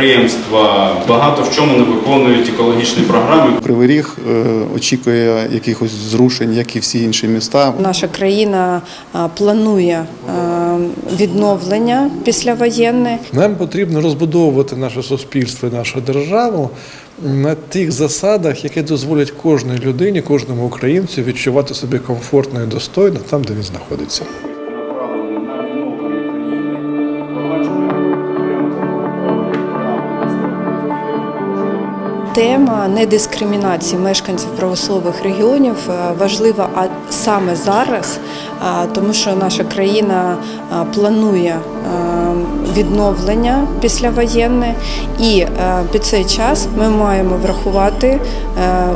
підприємства багато в чому не виконують екологічні програми. Кривий Ріг е, очікує якихось зрушень, як і всі інші міста. Наша країна планує а, відновлення післявоєнне. Нам потрібно розбудовувати наше суспільство і нашу державу на тих засадах, які дозволять кожній людині, кожному українцю відчувати себе комфортно і достойно там, де він знаходиться. Тема недискримінації мешканців промислових регіонів е, важлива саме зараз, тому що наша країна планує е, відновлення післявоєнне, і е, під цей час ми маємо врахувати е,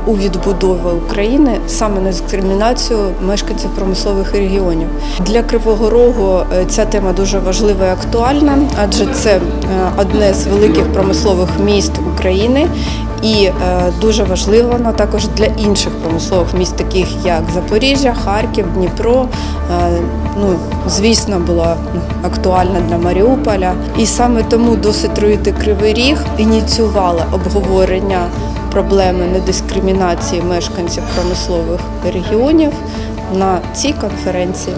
у відбудові України саме недискримінацію мешканців промислових регіонів. Для Кривого Рогу е, ця тема дуже важлива і актуальна, адже це е, одне з великих промислових міст України. І е, дуже важливо вона також для інших промислових міст, таких як Запоріжжя, Харків, Дніпро. Е, ну, звісно, була актуальна для Маріуполя. І саме тому досить труїти Кривий Ріг ініціювала обговорення проблеми недискримінації мешканців промислових регіонів на цій конференції.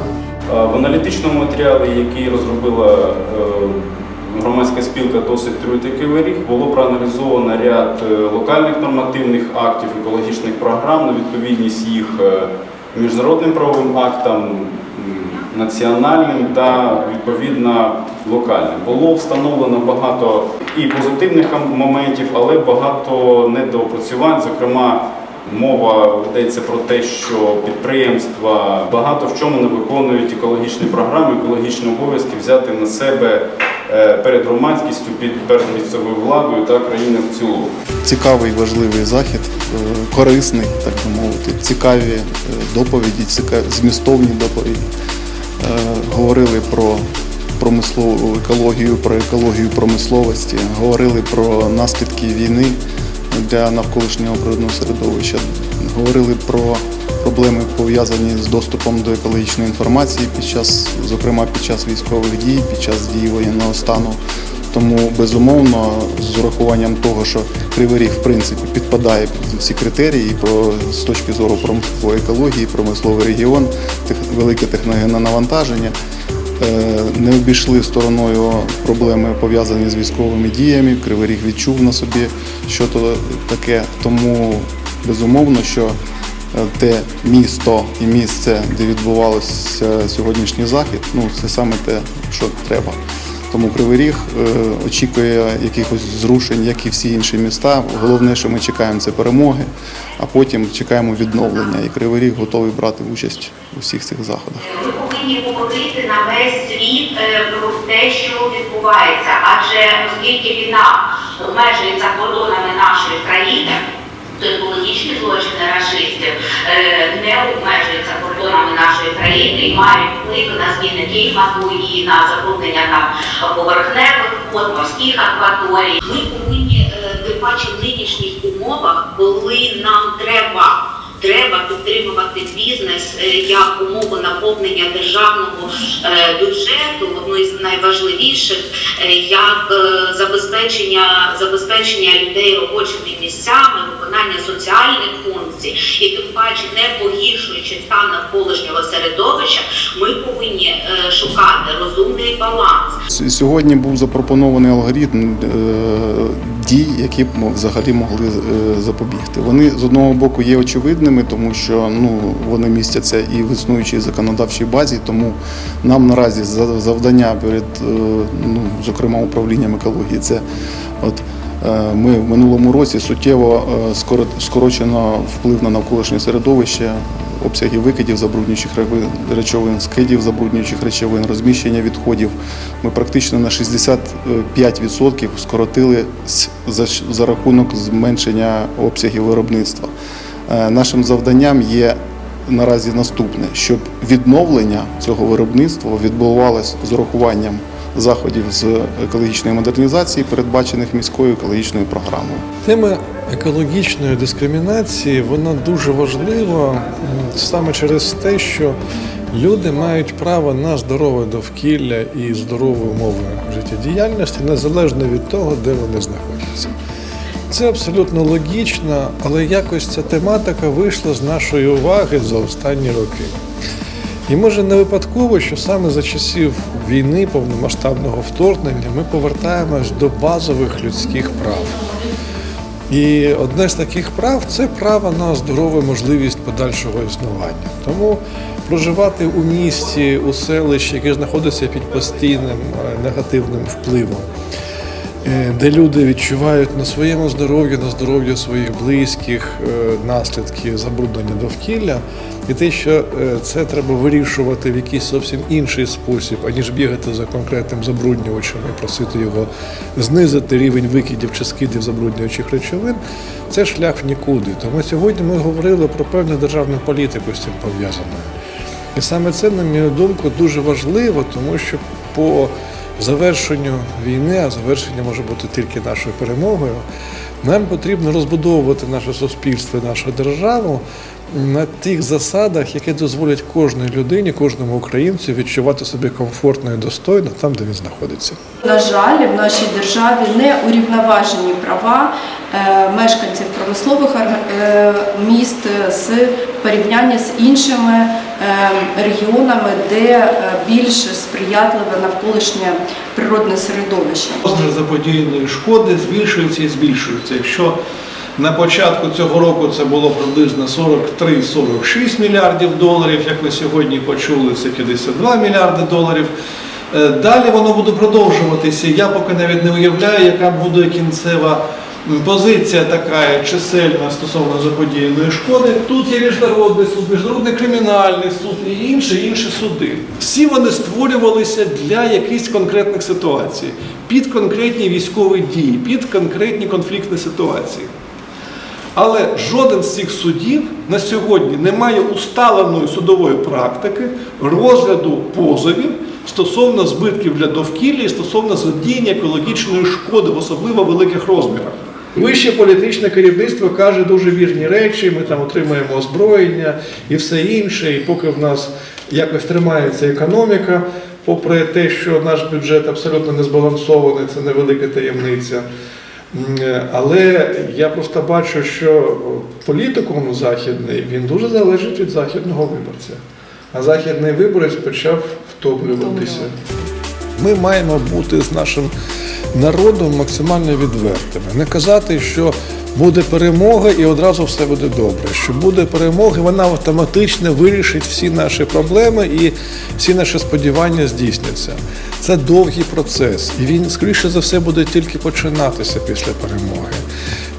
В аналітичному матеріалі, який розробила е, громадська спілка досить труїти Кривий Ріг, було проаналізовано ряд е, локальних нормативних актів, екологічних програм на відповідність їх е, міжнародним правовим актам, національним та відповідно локальним. Було встановлено багато і позитивних моментів, але багато недоопрацювань, зокрема. Мова йдеться про те, що підприємства багато в чому не виконують екологічні програми, екологічні обов'язки взяти на себе перед громадськістю, перед місцевою владою та країною в цілому. Цікавий важливий захід, е, корисний, так би мовити, цікаві е, доповіді, цікаві, змістовні доповіді. Е, Говорили про промислову екологію, про екологію промисловості, говорили про наслідки війни для навколишнього природного середовища, говорили про проблеми пов'язані з доступом до екологічної інформації під час, зокрема під час військових дій, під час дії воєнного стану. Тому безумовно, з урахуванням того, що Кривий Ріг в принципі підпадає під ці критерії про з точки зору промислової екології, промисловий регіон, тех, велике техногенне навантаження. Е, Не обійшли стороною проблеми пов'язані з військовими діями. Кривий Ріг відчув на собі, що то таке. Тому безумовно, що те місто і місце, де відбувався сьогоднішній захід, ну це саме те, що треба. Тому Кривий Ріг е, очікує якихось зрушень, як і всі інші міста. Головне, що ми чекаємо, це перемоги, а потім чекаємо відновлення. І Кривий Ріг готовий брати участь у всіх цих заходах. Ми повинні говорити на весь світ е, про те, що відбувається, адже оскільки війна обмежується кордонами нашої країни, то екологічні злочини рашистів е, не обмежуються кордонами нашої країни і мають вплив на зміни клімату і на забруднення там поверхневих вод, морських акваторій. Ми повинні е, тим паче в нинішніх умовах, коли нам треба. Треба підтримувати бізнес е, як умову наповнення державного е, бюджету, одну із найважливіших, е, як забезпечення забезпечення людей робочими місцями, виконання соціальних функцій, і тим паче не погіршуючи стан навколишнього середовища, ми повинні шукати розумний баланс. Сьогодні був запропонований алгоритм дій, які б взагалі могли запобігти. Вони з одного боку є очевидними, тому що ну вони містяться і в існуючій законодавчій базі. Тому нам наразі завдання перед е, ну, зокрема управлінням екології. Це от е, ми в минулому році суттєво е, скорочено вплив на навколишнє середовище обсяги викидів забруднюючих речовин, скидів забруднюючих речовин, розміщення відходів. Ми практично на 65% скоротили за рахунок зменшення обсягів виробництва. Е, Нашим завданням є наразі наступне, щоб відновлення цього виробництва відбувалося з урахуванням заходів з екологічної модернізації, передбачених міською екологічною програмою. Тема екологічної дискримінації вона дуже важлива саме через те, що Люди мають право на здорове довкілля і здорові умови життєдіяльності незалежно від того, де вони знаходяться. Це абсолютно логічно, але якось ця тематика вийшла з нашої уваги за останні роки. І може не випадково, що саме за часів війни, повномасштабного вторгнення, ми повертаємось до базових людських прав. І одне з таких прав це право на здорову можливість подальшого існування. Тому проживати у місті, у селищі, яке знаходиться під постійним е, негативним впливом, де люди відчувають на своєму здоров'ї, на здоров'я своїх близьких е, наслідки забруднення довкілля, і те, що е, це треба вирішувати в якийсь зовсім інший спосіб, аніж бігати за конкретним забруднювачем і просити його знизити рівень викидів чи скидів забруднюючих речовин, це шлях в нікуди. Тому сьогодні ми говорили про певну державну політику з цим пов'язаною. І саме це, на мою думку, дуже важливо, тому що по завершенню війни, а завершення може бути тільки нашою перемогою, нам потрібно розбудовувати наше суспільство нашу державу на тих засадах, які дозволять кожній людині, кожному українцю відчувати себе комфортно і достойно там, де він знаходиться. На жаль, в нашій державі не урівноважені права мешканців промислових е, міст з порівняння з іншими е, регіонами, де е, більш сприятливе навколишнє природне середовище. Розмір заподіяної шкоди збільшується і збільшується. Якщо на початку цього року це було приблизно 43-46 мільярдів доларів, як ми сьогодні почули, це 52 мільярди доларів. Е, Далі воно буде продовжуватися. Я поки навіть не уявляю, яка буде кінцева позиція така чисельна стосовно заподіяної шкоди. Тут є міжнародний суд, міжнародний кримінальний суд і інші інші суди. Всі вони створювалися для якихось конкретних ситуацій, під конкретні військові дії, під конкретні конфліктні ситуації. Але жоден з цих судів на сьогодні не має усталеної судової практики розгляду позовів стосовно збитків для довкілля і стосовно задіяння екологічної шкоди в особливо великих розмірах. Вище політичне керівництво каже дуже вірні речі, ми там отримаємо озброєння і все інше, і поки в нас якось тримається економіка, попри те, що наш бюджет абсолютно не збалансований, це невелика таємниця. Але я просто бачу, що політикум західний він дуже залежить від західного виборця. А західний виборець почав втоплюватися. Ми маємо бути з нашим народом максимально відвертими. Не казати, що буде перемога і одразу все буде добре. Що буде перемога, і вона автоматично вирішить всі наші проблеми і всі наші сподівання здійсняться. Це довгий процес, і він, скоріше за все, буде тільки починатися після перемоги.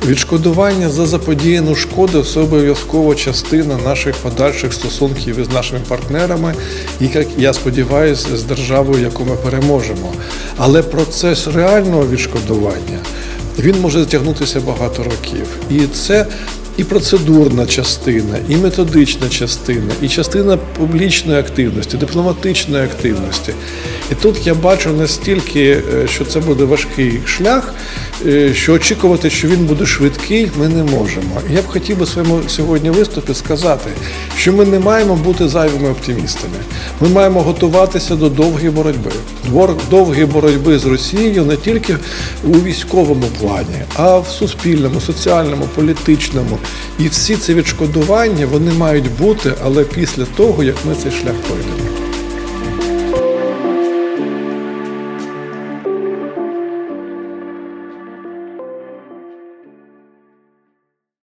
Відшкодування за заподіяну шкоду це обов'язкова частина наших подальших стосунків із нашими партнерами, і як я сподіваюся, з державою, яку ми переможемо. Але процес реального відшкодування він може затягнутися багато років. І це і процедурна частина, і методична частина, і частина публічної активності, дипломатичної активності. І тут я бачу настільки, е, що це буде важкий шлях, що очікувати, що він буде швидкий, ми не можемо. Я б хотів би своєму сьогодні виступі сказати, що ми не маємо бути зайвими оптимістами. Ми маємо готуватися до довгої боротьби. Довгої боротьби з Росією не тільки у військовому плані, а в суспільному, соціальному, політичному. І всі ці відшкодування вони мають бути, але після того, як ми цей шлях пройдемо.